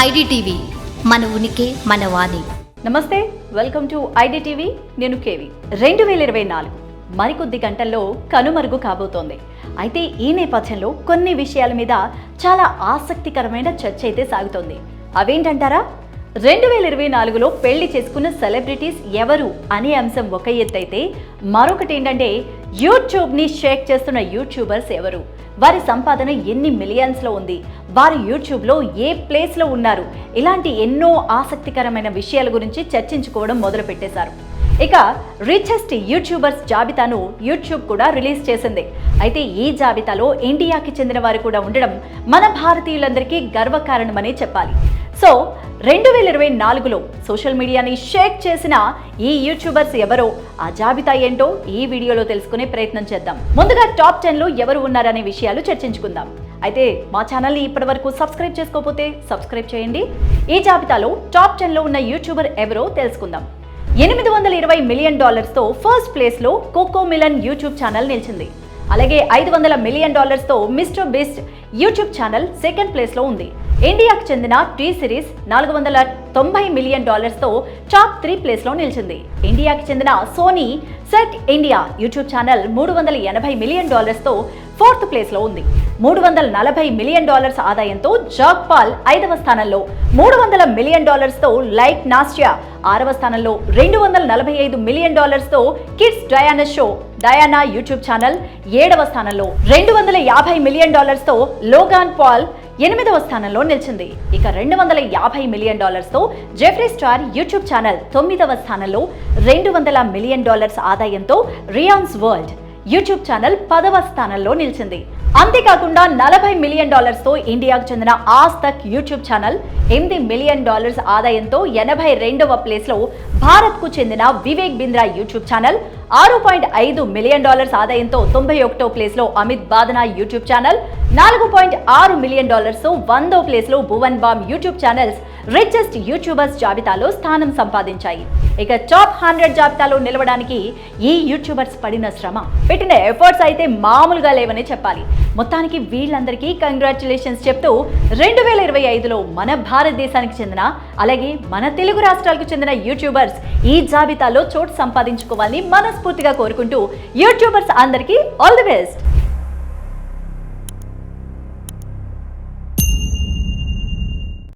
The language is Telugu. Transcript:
ఐడిటీవీ మన ఉనికి మన వాణి. నమస్తే వెల్కమ్ టు ఐడిటీవీ నేను కేవి. రెండు వేల ఇరవై నాలుగు మరికొద్ది గంటల్లో కనుమరుగు కాబోతోంది. అయితే ఈ నేపథ్యంలో కొన్ని విషయాల మీద చాలా ఆసక్తికరమైన చర్చ అయితే సాగుతోంది. అవేంటంటారా? రెండు వేల ఇరవై నాలుగులో పెళ్ళి చేసుకున్న సెలబ్రిటీస్ ఎవరు అనే అంశం ఒక ఎత్తైతే మరొకటి ఏంటంటే యూట్యూబ్ని షేక్ చేస్తున్న యూట్యూబర్స్ ఎవరు? వారి సంపాదన ఎన్ని మిలియన్స్లో ఉంది? వారు యూట్యూబ్లో ఏ ప్లేస్లో ఉన్నారు? ఇలాంటి ఎన్నో ఆసక్తికరమైన విషయాల గురించి చర్చించుకోవడం మొదలు పెట్టేశారు ఇక రిచెస్ట్ యూట్యూబర్స్ జాబితాను యూట్యూబ్ కూడా రిలీజ్ చేసింది. అయితే ఈ జాబితాలో ఇండియాకి చెందిన వారు కూడా ఉండడం మన భారతీయులందరికీ గర్వకారణమని చెప్పాలి. సో రెండు వేల ఇరవై నాలుగులో సోషల్ మీడియాని షేక్ చేసిన ఈ యూట్యూబర్స్ ఎవరో ఆ జాబితా ఏంటో ఈ వీడియోలో తెలుసుకునే ప్రయత్నం చేద్దాం. ముందుగా టాప్ టెన్లో ఎవరు ఉన్నారనే విషయాలు చర్చించుకుందాం. అయితే మా ఛానల్ని ఇప్పటివరకు సబ్స్క్రైబ్ చేసుకోకపోతే సబ్స్క్రైబ్ చేయండి. ఈ జాబితాలో టాప్ టెన్లో ఉన్న యూట్యూబర్ ఎవరో తెలుసుకుందాం. ఎనిమిది వందల ఇరవై మిలియన్ డాలర్స్తో ఫస్ట్ ప్లేస్లో కోకో మిలన్ యూట్యూబ్ ఛానల్ నిలిచింది. అలాగే ఐదు వందల million డాలర్స్తో Mr Beast YouTube channel second ప్లేస్లో ఉంది. ఇండియాకు చెందిన టీ సిరీస్ నాలుగు వందల తొంభై మిలియన్ డాలర్స్తో టాప్ త్రీ ప్లేస్లో నిలిచింది. ఇండియాకి చెందిన Sony SET India YouTube channel మూడు వందల ఎనభై మిలియన్ డాలర్స్తో ఫోర్త్ ప్లేస్లో ఉంది. మూడు వందల నలభై మిలియన్ డాలర్స్ ఆదాయంతో జాక్ పాల్ ఐదవ స్థానంలో మూడు వందల మిలియన్ డాలర్స్తో లైక్ నాస్టియా ఆరవ స్థానంలో రెండు వందల నలభై ఐదు million డాలర్స్తో kids Diana show Diana YouTube channel ఏడవ స్థానంలో రెండు వందల యాభై మిలియన్ డాలర్స్తో లోగాన్ పాల్ ఎనిమిదవ స్థానంలో నిలిచింది. ఇక రెండు వందల యాభై మిలియన్ డాలర్స్తో జెఫ్రీ స్టార్ యూట్యూబ్ ఛానల్ తొమ్మిదవ స్థానంలో రెండు వందల మిలియన్ డాలర్స్ ఆదాయంతో రియాన్స్ వరల్డ్ యూట్యూబ్ ఛానల్ పదవ స్థానంలో నిలిచింది. అంతేకాకుండా నలభై మిలియన్ డాలర్స్తో ఇండియాకు చెందిన ఆజ్ తక్ యూట్యూబ్ ఛానల్ ఎనిమిది మిలియన్ డాలర్స్ ఆదాయంతో ఎనభై రెండవ ప్లేస్లో భారత్కు చెందిన వివేక్ బింద్రా యూట్యూబ్ ఛానల్ ఆరు పాయింట్ ఐదు మిలియన్ డాలర్స్ ఆదాయంతో తొంభై ఒకటో ప్లేస్లో అమిత్ బాదనా యూట్యూబ్ ఛానల్ నాలుగు పాయింట్ ఆరు మిలియన్ డాలర్స్తో వందో ప్లేస్లో Bhuvan Bam YouTube channels richest youtubers జాబితాలో స్థానం సంపాదించాయి. ఇక టాప్ హండ్రెడ్ జాబితాలో నిలవడానికి ఈ యూట్యూబర్స్ పడిన శ్రమ పెట్టిన ఎఫర్ట్స్ అయితే మామూలుగా లేవని చెప్పాలి. మొత్తానికి వీళ్ళందరికీ కంగ్రాచులేషన్స్ చెప్తూ రెండు వేల ఇరవై ఐదులో మన భారతదేశానికి చెందిన అలాగే మన తెలుగు రాష్ట్రాలకు చెందిన యూట్యూబర్స్ ఈ జాబితాలో చోటు సంపాదించుకోవాలని మనస్ఫూర్తిగా కోరుకుంటూ యూట్యూబర్స్ అందరికీ ఆల్ ది బెస్ట్